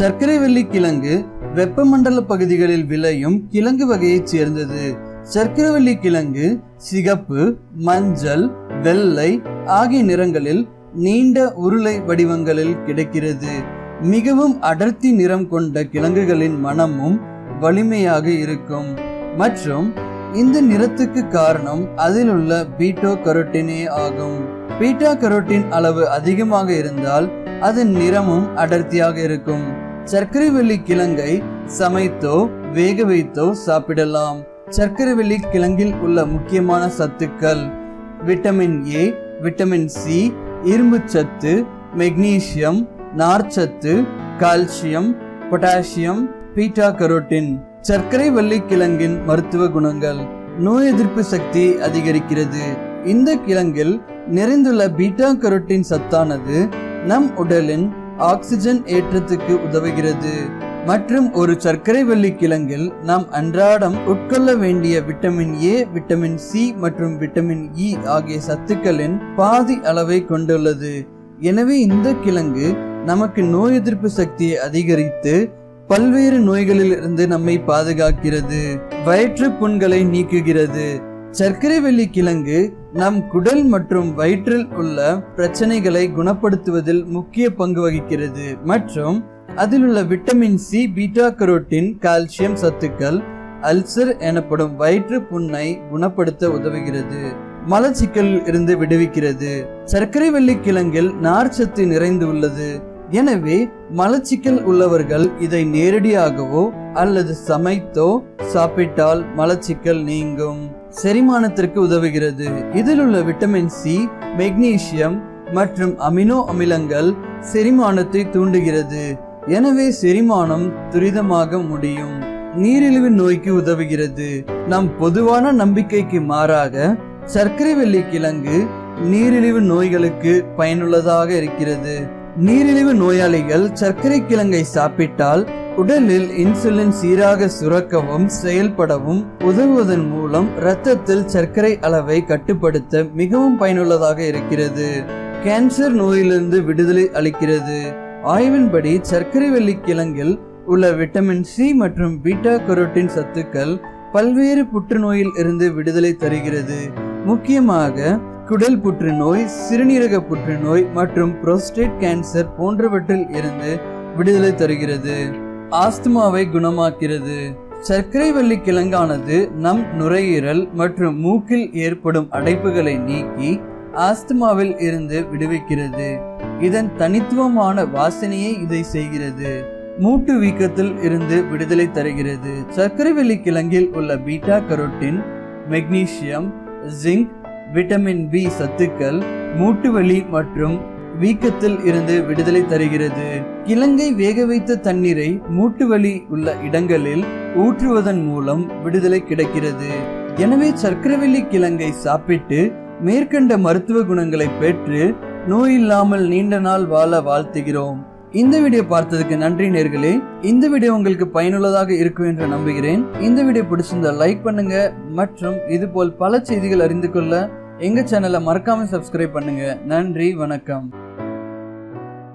சர்க்கரைவள்ளி கிழங்கு வெப்பமண்டல பகுதிகளில் விளையும் கிழங்கு வகையைச் சேர்ந்தது. சர்க்கரைவள்ளி கிழங்கு சிகப்பு மஞ்சள் வெள்ளை ஆகிய நிறங்களில் நீண்ட உருளை வடிவங்களில் கிடைக்கிறது. மிகவும் அடர்த்தி நிறம் கொண்ட கிழங்குகளின் மனமும் வலிமையாக இருக்கும். மற்றும் இந்த நிறத்துக்கு காரணம் அதில் உள்ள பீட்டோ கரோட்டினே ஆகும். பீட்டா கரோட்டின் அளவு அதிகமாக இருந்தால் அதன் நிறமும் அடர்த்தியாக இருக்கும். சர்க்கரைவெள்ளி கிழங்கை சமைத்தோ வேக வைத்தோ சாப்பிடலாம். சர்க்கரைவெள்ளி கிழங்கில் உள்ள முக்கியமான சத்துக்கள் விட்டமின் ஏ விட்டமின் சி இரும்புச்சத்து மெக்னீசியம் நார்ச்சத்து கால்சியம் பொட்டாசியம் பீட்டா கரோட்டின். சர்க்கரை வள்ளி கிழங்கின் மருத்துவ குணங்கள் நோய் எதிர்ப்பு சக்தி அதிகரிக்கிறது. இந்த கிழங்கில் நிறைந்துள்ள பீட்டா கரோட்டின் சத்தானது நம் உடலின் ஆக்சிஜன் ஏற்றத்துக்கு உதவுகிறது. மற்றும் ஒரு சர்க்கரை வள்ளி கிழங்கில் நாம் அன்றாடம் உட்கொள்ள வேண்டிய விட்டமின் ஏ விட்டமின் சி மற்றும் விட்டமின் இ ஆகிய சத்துக்களின் பாதி அளவை கொண்டுள்ளது. எனவே இந்த கிழங்கு நமக்கு நோய் எதிர்ப்பு சக்தியை அதிகரித்து பல்வேறு நோய்களில் இருந்து நம்மை பாதுகாக்கிறது. வயிற்று புண்களை நீக்குகிறது. சர்க்கரை வெள்ளி கிழங்கு நம் குடல் மற்றும் வயிற்றில் உள்ள பிரச்சனைகளை குணப்படுத்துவதில் முக்கிய பங்கு வகிக்கிறது. மற்றும் அதில் உள்ள vitamin C beta carotene calcium சத்துக்கள் அல்சர் எனப்படும் வயிற்று புண்ணை குணப்படுத்த உதவுகிறது. மலச்சிக்கலில் இருந்து விடுவிக்கிறது. சர்க்கரை வெள்ளி கிழங்கில் நார்ச்சத்து நிறைந்து உள்ளது. எனவே மலச்சிக்கல் உள்ளவர்கள் இதை நேரடியாகவோ அல்லது சமைத்தோ சாப்பிட்டால் மலச்சிக்கல் நீங்கும். செரிமானத்திற்கு உதவுகிறது. இதில் உள்ள விட்டமின் சி மெக்னீசியம் மற்றும் அமினோ அமிலங்கள் செரிமானத்தை தூண்டுகிறது. எனவே செரிமானம் துரிதமாக முடியும். நீரிழிவு நோய்க்கு உதவுகிறது. நம் பொதுவான நம்பிக்கைக்கு மாறாக சர்க்கரை வெள்ளி கிழங்கு நீரிழிவு நோய்களுக்கு பயனுள்ளதாக இருக்கிறது. நீரிழிவு நோயாளிகள் சர்க்கரை கிழங்கை சாப்பிட்டால் உடலில் இன்சுலின் சீராக சுரக்கவும் செயல்படவும் உதவுவதன் மூலம் இரத்தத்தில் சர்க்கரை அளவை கட்டுப்படுத்த மிகவும் பயனுள்ளதாக இருக்கிறது. கேன்சர் நோயிலிருந்து விடுதலை அளிக்கிறது. ஆய்வின்படி சர்க்கரை வெள்ளி கிழங்கில் உள்ள விட்டமின் சி மற்றும் பீட்டா கரோட்டின் சத்துக்கள் பல்வேறு புற்றுநோயில் இருந்து விடுதலை தருகிறது. முக்கியமாக குடல் புற்றுநோய் சிறுநீரக புற்றுநோய் மற்றும் புரோஸ்டேட் கேன்சர் போன்றவற்றில் இருந்து விடுதலை தருகிறது. ஆஸ்துமாவை குணமாக்கிறது சர்க்கரை வள்ளி கிழங்கானது நம் நுரையீரல் மற்றும் மூக்கில் ஏற்படும் அடைப்புகளை நீக்கி ஆஸ்துமாவில் இருந்து விடுவிக்கிறது. இதன் தனித்துவமான வாசனையை இதை செய்கிறது. மூட்டு வீக்கத்தில் இருந்து விடுதலை தருகிறது. சர்க்கரை வெள்ளி கிழங்கில் உள்ள beta carotene magnesium zinc vitamin B சத்துக்கள் மூட்டு வலி மற்றும் வீக்கத்தில் இருந்து விடுதலை தருகிறது. கிழங்கை வேக வைத்த தண்ணீரை மூட்டு வலி உள்ள இடங்களில் ஊற்றுவதன் மூலம் விடுதலை கிடைக்கிறது. எனவே சர்க்கரவெள்ளி கிழங்கை சாப்பிட்டு மேற்கண்ட மருத்துவ குணங்களை பெற்று நோய் இல்லாமல் நீண்ட நாள் வாழ வாழ்த்துகிறோம். இந்த வீடியோ பார்த்ததுக்கு நன்றி நேர்களே. இந்த வீடியோ உங்களுக்கு பயனுள்ளதாக இருக்கும் என்று நம்புகிறேன். இந்த வீடியோ பிடிச்சிருந்தா லைக் பண்ணுங்க மற்றும் இது போல் பல செய்திகள் அறிந்து கொள்ள எங்க சேனலை மறக்காம சப்ஸ்கிரைப் பண்ணுங்க. நன்றி வணக்கம்.